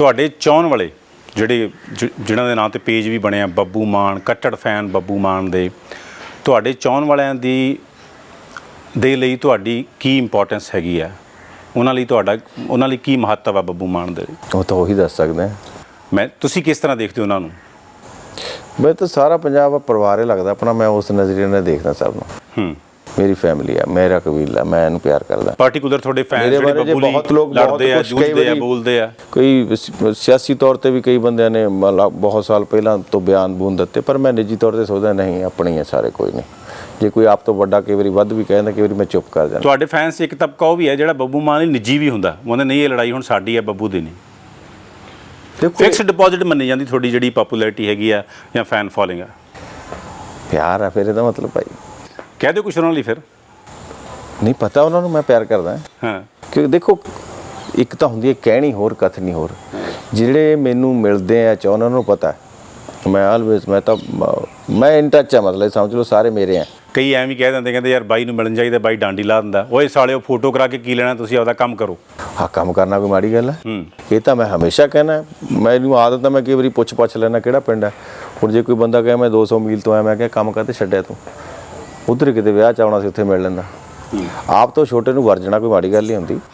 ਤੁਹਾਡੇ ਚਾਹਣ ਵਾਲੇ ਜਿਹੜੇ ਜਿਨ੍ਹਾਂ ਦੇ ਨਾਂ ਤੇ ਪੇਜ ਵੀ ਬਣਿਆ ਬੱਬੂ ਮਾਨ ਕੱਟੜ ਫੈਨ ਬੱਬੂ ਮਾਨ ਦੇ ਤੁਹਾਡੇ ਚਾਹਣ ਵਾਲਿਆਂ ਦੀ ਦੇ ਲਈ ਤੁਹਾਡੀ ਕੀ ਇੰਪੋਰਟੈਂਸ ਹੈਗੀ ਆ? ਉਹਨਾਂ ਲਈ ਤੁਹਾਡਾ ਉਹਨਾਂ ਲਈ ਕੀ ਮਹੱਤਵ ਆ ਬੱਬੂ ਮਾਨ ਦੇ? ਉਹ ਤਾਂ ਉਹੀ ਦੱਸ ਸਕਦੇ ਆ। ਮੈਂ ਤੁਸੀਂ ਕਿਸ ਤਰ੍ਹਾਂ ਦੇਖਦੇ ਹੋ ਉਹਨਾਂ ਨੂੰ? ਮੈਂ ਤਾਂ ਸਾਰਾ ਪੰਜਾਬ ਪਰਿਵਾਰ ਹੀ ਲੱਗਦਾ ਆਪਣਾ ਮੈਂ ਉਸ ਨਜ਼ਰੀਏ ਨਾਲ ਦੇਖਦਾ ਸਭ ਨੂੰ। ਹੂੰ। ਮੇਰੀ ਫੈਮਿਲੀ ਆ ਮੇਰਾ ਕਬੀਲਾ ਮੈਂ ਇਹਨੂੰ ਪਿਆਰ ਕਰਦਾ। ਪਾਰਟਿਕੂਲਰ ਤੁਹਾਡੇ ਫੈਨ ਜਿਹੜੇ ਬਹੁਤ ਲੋਕ ਲੜਦੇ ਆ ਜੂਝਦੇ ਆ ਬੋਲਦੇ ਆ। ਕੋਈ ਸਿਆਸੀ ਤੌਰ ਤੇ ਵੀ ਕਈ ਬੰਦਿਆਂ ਨੇ ਬਹੁਤ ਸਾਲ ਪਹਿਲਾਂ ਤੋਂ ਬਿਆਨ ਬੂਨ ਦਿੱਤੇ ਪਰ ਮੈਂ ਨਿੱਜੀ ਤੌਰ ਤੇ ਸੋਚਦਾ ਨਹੀਂ ਆਪਣੇ ਹੀ ਆ ਸਾਰੇ ਕੋਈ ਨਹੀਂ। ਜੇ ਕੋਈ ਆਪ ਤੋਂ ਵੱਡਾ ਕਈ ਵਾਰੀ ਵੱਧ ਵੀ ਕਹਿੰਦਾ ਕਈ ਵਾਰੀ ਮੈਂ ਚੁੱਪ ਕਰ ਜਾਂਦਾ। ਤੁਹਾਡੇ ਫੈਨਸ ਇੱਕ ਤਬਕਾ ਉਹ ਵੀ ਹੈ ਜਿਹੜਾ ਬੱਬੂ ਮਾਨ ਲਈ ਨਿੱਜੀ ਵੀ ਹੁੰਦਾ। ਉਹ ਕਹਿੰਦੇ ਨਹੀਂ ਇਹ ਲੜਾਈ ਹੁਣ ਸਾਡੀ ਹੈ ਬੱਬੂ ਦੀ ਨਹੀਂ। ਦੇਖੋ ਫਿਕਸਡ ਡਿਪੋਜ਼ਿਟ ਮੰਨੀ ਜਾਂਦੀ ਤੁਹਾਡੀ ਜਿਹੜੀ ਪਪੂਲੈਰਿਟੀ ਹੈਗੀ ਆ ਜਾਂ ਫੈਨ ਫੋਲੋਇੰਗ ਆ। ਪਿਆਰ ਆ ਫਿਰ ਇਹਦਾ ਮਤਲਬ ਭਾਈ। ਕਹਿ ਦਿਓ ਕੁਛ ਉਹਨਾਂ ਲਈ ਫਿਰ। ਨਹੀਂ ਪਤਾ ਉਹਨਾਂ ਨੂੰ ਮੈਂ ਪਿਆਰ ਕਰਦਾ ਹਾਂ। ਕਿ ਦੇਖੋ ਇੱਕ ਤਾਂ ਹੁੰਦੀ ਹੈ ਕਹਿਣੀ ਹੋਰ ਕਥਨੀ ਹੋਰ। ਜਿਹੜੇ ਮੈਨੂੰ ਮਿਲਦੇ ਆ ਚਾ ਉਹਨਾਂ ਨੂੰ ਪਤਾ। ਮੈਂ ਆਲਵੇਜ਼ ਮੈਂ ਤਾਂ ਮ- ਇਨ ਟੱਚ ਆ ਮਤਲਬ ਸਮਝ ਲਓ ਸਾਰੇ ਮੇਰੇ ਆ। ਕਈ ਐਵੇਂ ਕਹਿ ਦਿੰਦੇ ਕਹਿੰਦੇ ਯਾਰ ਬਾਈ ਨੂੰ ਮਿਲਣ ਜਾਈਦਾ ਬਾਈ ਡਾਂਡੀ ਲਾ ਦਿੰਦਾ। ਓਏ ਸਾਲਿਓ ਫੋਟੋ ਕਰਾ ਕੇ ਕੀ ਲੈਣਾ ਤੁਸੀਂ ਆਪਦਾ ਕੰਮ ਕਰੋ। ਹਾਂ ਕੰਮ ਕਰਨਾ ਕੋਈ ਮਾੜੀ ਗੱਲ ਹੈ ਹੂੰ। ਇਹ ਤਾਂ ਮੈਂ ਹਮੇਸ਼ਾ ਕਹਿਣਾ ਮੈਨੂੰ ਆਦਤ ਹੈ ਮੈਂ ਕਈ ਵਾਰੀ ਪੁੱਛ ਪਛ ਲੈਣਾ ਕਿਹੜਾ ਪਿੰਡ ਹੈ। ਹੁਣ ਜੇ ਕੋਈ ਬੰਦਾ ਕਹੇ ਮੈਂ 200 ਮੀਲ ਤੋਂ ਆਇਆ ਮੈਂ ਕਿਹਾ ਕੰਮ ਕਰਤੇ ਛੱਡਿਆ ਤੂੰ? ਉਧਰ ਕਿਤੇ ਵਿਆਹ ਚ ਆਉਣਾ ਸੀ ਉੱਥੇ ਮਿਲ ਲੈਂਦਾ। ਆਪ ਤੋਂ ਛੋਟੇ ਨੂੰ ਵਰਜਣਾ ਕੋਈ ਮਾੜੀ ਗੱਲ ਨਹੀਂ ਹੁੰਦੀ।